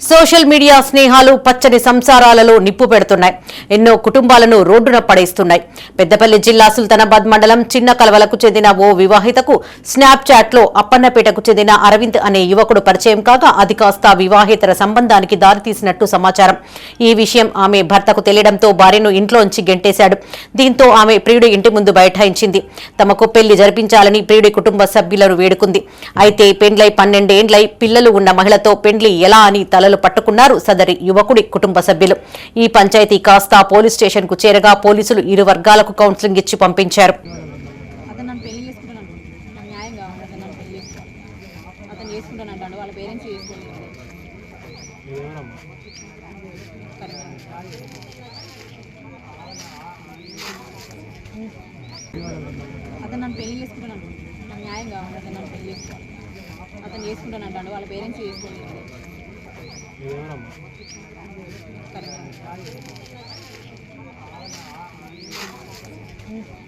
Social media స్నేహాలు పచ్చని సంసారాలలో నిప్పు పెడుతున్నాయి. ఎన్నో కుటుంబాలను రోడ్డున పడేస్తున్నాయి. పెద్దపల్లి జిల్లా సుల్తానాబాద్ మండలం చిన్న కలవలకు చెందిన ఓ వివాహితకు స్నాప్చాట్లో లో అప్పన్నపేటకు చెందిన అరవింద్ అనే యువకుడు పరిచయం కాగా అది కాస్త వివాహేతర సంబంధానికి దారితీసినట్టు సమాచారం. ఈ విషయం ఆమె భర్తకు తెలియడంతో భార్యను ఇంట్లోంచి గెంటేశాడు. దీంతో ఆమె ప్రియుడి ఇంటి ముందు బైఠాయించింది. తమకు పెళ్ళి జరిపించాలని ప్రియుడి కుటుంబ సభ్యులను వేడుకుంది. అయితే పెండ్లై పన్నెండేండ్లై పిల్లలు ఉన్న మహిళతో పెండ్లి ఎలా అని తలలు పట్టుకున్నారు సదరి యువకుడి కుటుంబ సభ్యులు. ఈ పంచాయతీ కాస్త పోలీస్ స్టేషన్కు చేరగా పోలీసులు ఇరు వర్గాలకు కౌన్సిలింగ్ ఇచ్చి పంపించారు. అతను చేసుకుంటానంటాడు. వాళ్ళ పేరెంట్స్ చేసుకోలేదు అతను నన్ను పెళ్ళి చేసుకుంటాను నాకు న్యాయం కావాలి అతను నన్ను పెళ్ళి చేసుకోవాలి. అతను చేసుకుంటాను అంటాడు వాళ్ళ పేరెంట్స్ చేసుకోలేదు